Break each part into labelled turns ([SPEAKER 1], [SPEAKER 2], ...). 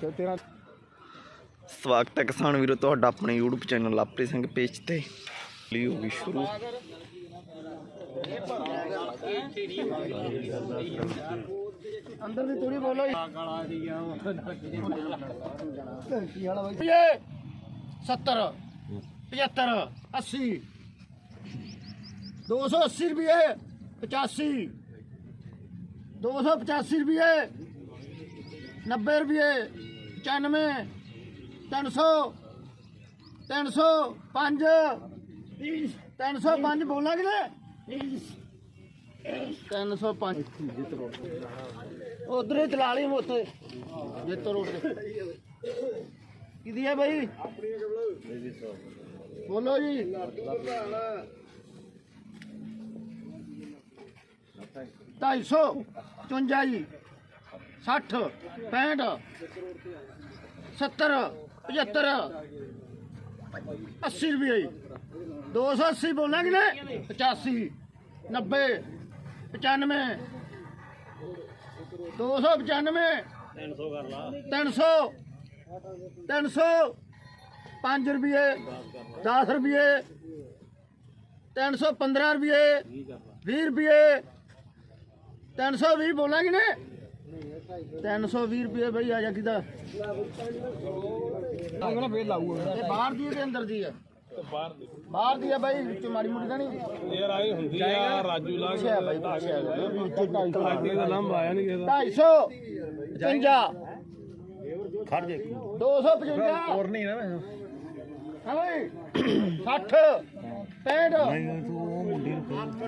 [SPEAKER 1] ਤੇ ਤੇਰਾ
[SPEAKER 2] ਸਵਾਗਤ ਹੈ ਕਿਸਾਨ ਵੀਰੋ ਤੁਹਾਡਾ ਆਪਣੇ YouTube channel Lapari Singh page ਤੇ। ਲਈ ਹੋ ਗਈ ਸ਼ੁਰੂ।
[SPEAKER 1] ਅੰਦਰ ਦੀ ਤੂੜੀ ਬੋਲੋ ਕੀ ਹਾਲ ਬਾਈ 70 75 80 280 ਰੁਪਏ 85 285 ਰੁਪਏ 90 ਰੁਪਏ 95 300 305 305 ਬੋਲਾਂਗੇ ਨਾ 305 ਉਧਰ ਹੀ ਚਲਾ ਲਈ ਮੋਤੇ। ਜੇਤੋ ਰੋਡ ਤੇ। ਕਿਦੀ ਹੈ ਭਾਈ ਬੋਲੋ ਜੀ। ਢਾਈ ਸੌ ਚੁੰਜਾ ਜੀ। 60 65 70 75 80 ਰੁਪਏ ਜੀ। 280 ਬੋਲਾਂਗੇ ਨਾ 85 90 95 295 300 ਕਰ ਲਾ 300 300 5 ਰੁਪਏ 10 ਰੁਪਏ 315 ਰੁਪਏ 20 ਰੁਪਏ 320 ਬੋਲਾਂਗੇ ਨੇ 320 ਰੁਪਏ ਬਈ ਆ ਜਾ ਕਿਦਾ।
[SPEAKER 3] ਅੰਗਣਾ ਫੇਰ ਲਾਊਗਾ।
[SPEAKER 1] ਇਹ ਬਾਹਰ ਦੀ ਹੈ ਕਿ ਅੰਦਰ ਦੀ ਹੈ? ਬਾਹਰ ਦੀ। ਹੈ ਬਾਈ ਵਿੱਚ ਮਾੜੀ ਮੋਟੀ ਤਾਂ ਨਹੀਂ?
[SPEAKER 3] ਯਾਰ ਆਏ ਹੁੰਦੀ ਆ ਰਾਜੂ ਲਾ
[SPEAKER 1] ਅੱਛਾ ਬਾਈ
[SPEAKER 3] ਪਾਰਟੀ ਦਾ ਲੰਬ ਆਇਆ ਨਹੀਂ ਕਿਦਾ
[SPEAKER 1] 250 50
[SPEAKER 3] ਖੜ ਜੇ
[SPEAKER 1] 255
[SPEAKER 3] ਹੋਰ ਨਹੀਂ ਨਾ
[SPEAKER 1] ਹਾਂ ਬਈ 60 65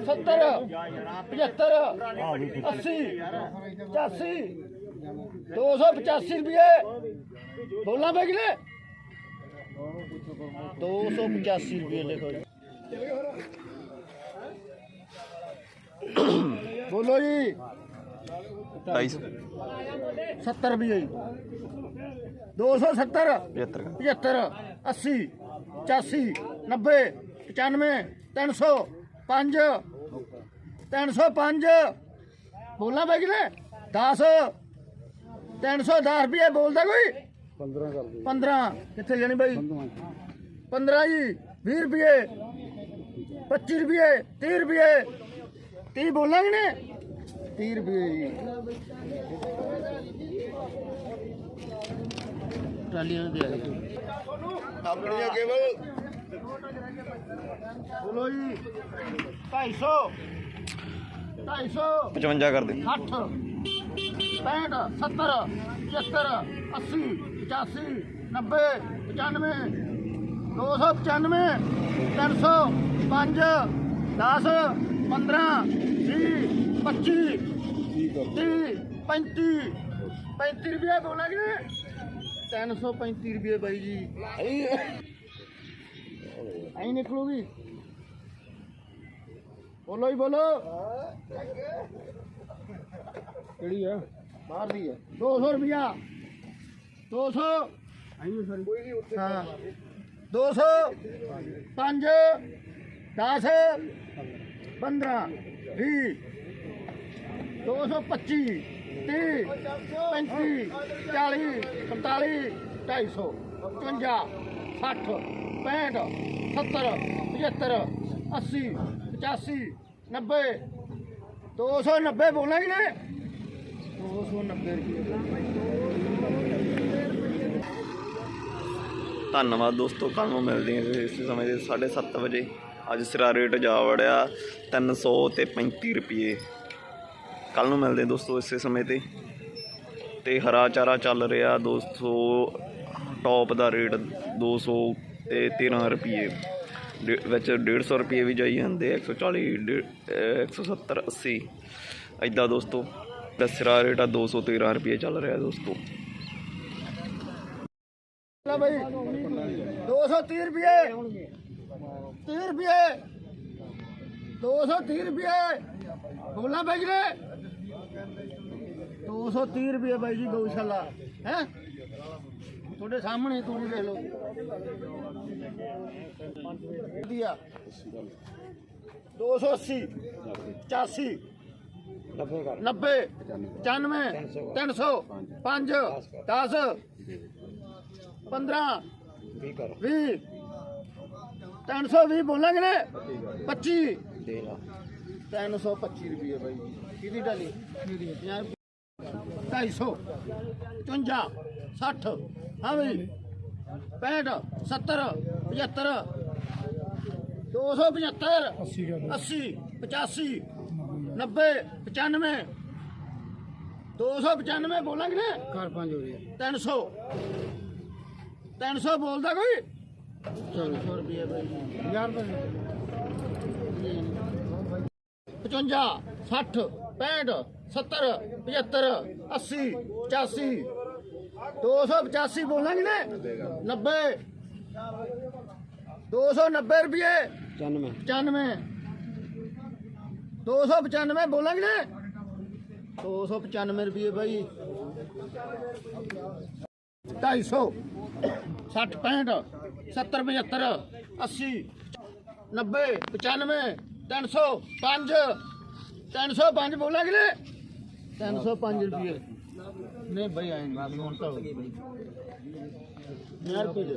[SPEAKER 1] 70 75 80 85 285 ਰੁਪਏ ਬੋਲਾਂ ਬੈ ਕਿਨੇ 285 ਰੁਪਏ ਲਿਖੋ ਜੀ ਬੋਲੋ ਜੀ
[SPEAKER 2] 250
[SPEAKER 1] 70 ਰੁਪਏ ਜੀ 270
[SPEAKER 2] 75
[SPEAKER 1] 75 80 85 90 95 300 5 305 ਬੋਲਾਂ ਬਈ ਕਿਨੇ 10 310 ਰੁਪਏ ਬੋਲਦਾ ਕੋਈ?
[SPEAKER 3] 15 ਕਰ ਦੇ
[SPEAKER 1] 15 ਕਿੱਥੇ ਜਾਣੀ ਬਾਈ? 15 ਜੀ 20 ਰੁਪਏ 25 ਰੁਪਏ 30 ਰੁਪਏ। 30 ਬੋਲਾਂਗੇ ਨੇ 30 ਰੁਪਏ ਜੀ। ਟਰਾਲੀਆਂ ਦੇ ਆ
[SPEAKER 2] ਆਪਣੀਆਂ ਕੇਵਲ
[SPEAKER 1] ਬੋਲੋ ਜੀ। 250 250
[SPEAKER 2] 55 ਕਰ ਦੇ।
[SPEAKER 1] 60 65 70 75 80 85 90 95 295 300 5 10 15 20 25 30 35 35 ਰੁਪਏ ਬੋਲਾਂਗੇ 335 ਰੁਪਏ ਬਾਈ ਜੀ। ਆਈ ਨਿਕਲੂਗੀ ਬੋਲੋ ਹੀ ਬੋਲੋ
[SPEAKER 3] ਕਿਹੜੀ ਆ?
[SPEAKER 1] ਬਾਹਰ ਦੀ ਹੈ। 200 ਰੁਪਿਆ 200
[SPEAKER 3] ਆਈ ਸਾਰੀ
[SPEAKER 1] ਹਾਂ। 200 5 10 15 20 225 30 35 40 45 250 55 60 65 70 75 80 85 90 290 ਬੋਲਾਂਗੇ ਨੇ 290 ਰੁਪਏ
[SPEAKER 2] ਧੰਨਵਾਦ ਦੋਸਤੋ ਕੱਲ ਨੂੰ ਮਿਲਦੇ ਹਾਂ ਇਸ ਸਮੇਂ ਦੇ 7:30 ਵਜੇ। ਅੱਜ ਸਿਰਾ ਰੇਟ ਜਾ ਵੜਿਆ 300 ਤੇ 35 ਰੁਪਏ ਕੱਲ ਨੂੰ ਮਿਲਦੇ ਦੋਸਤੋ ਇਸੇ ਸਮੇਂ ਤੇ। ਤੇ ਹਰਾ ਚਾਰਾ ਚੱਲ ਰਿਹਾ 200 ਟੌਪ ਦਾ ਰੇਟ 200 ਤੇ 13 ਰੁਪਏ ਡੇ- ਵਿੱਚ 150 ਰੁਪਏ ਵੀ ਜਾਈ ਜਾਂਦੇ 140 ਡੇ- ਅਹ 170 80 ਐਦਾਂ ਦੋਸਤੋ। ਦਾ ਸਿਰਾ ਰੇਟ ਆ 213 ਰੁਪਏ ਚੱਲ ਰਿਹਾ ਦੋਸਤੋ।
[SPEAKER 1] ਲੈ ਭਾਈ 230 ਰੁਪਏ। 30 ਰੁਪਏ। 230 ਰੁਪਏ। ਬੋਲਾ ਭਾਈ ਨੇ। 230 ਰੁਪਏ ਬਾਈ ਜੀ ਗਊਸ਼ਾਲਾ ਹੈ? ਤੁਹਾਡੇ ਸਾਹਮਣੇ ਤੁਸੀਂ ਦੇਖ ਲਓ। ਵਧੀਆ। 280 85
[SPEAKER 3] 90 ਕਰ
[SPEAKER 1] 90 95 300 5 10 15
[SPEAKER 3] 20 ਕਰ।
[SPEAKER 1] 20 320 ਬੋਲਾਂਗੇ ਨੇ। 25
[SPEAKER 3] ਦੇ ਲਾ।
[SPEAKER 1] 325 ਰੁਪਏ ਬਾਈ ਕਿਹਦੀ ਡਾਲੀ? ਮੇਰੀ 250 55 60 ਹਾਂ ਬਈ 65 70 75 275 80 85 90 95 295 ਬੋਲਾਂਗੇ ਨੇ
[SPEAKER 3] ਘਰ ਪੰਜ ਹੋ ਰਹੀ
[SPEAKER 1] 300 300 ਬੋਲਦਾ ਕੋਈ? 400 ਰੁਪਏ। ਬਾਈ
[SPEAKER 3] ਯਾਰ
[SPEAKER 1] 55 60 65 70 75 80 85 285 ਬੋਲਾਂਗੇ ਨੇ 90 290 ਰੁਪਏ
[SPEAKER 3] 95
[SPEAKER 1] 95 295 ਬੋਲਾਂਗੇ ਨੇ 295 ਰੁਪਏ ਬਾਈ 250 60 65 70 75 80 90 95 300 5 305 ਬੋਲਾਂਗੇ ਨੇ 305 ਰੁਪਏ ਨਹੀਂ ਭਾਈ ਆਏ ਨਹੀਂ ਹੁਣ ਤਾਂ ਯਾਰ ਰੁਪਏ ਦੇ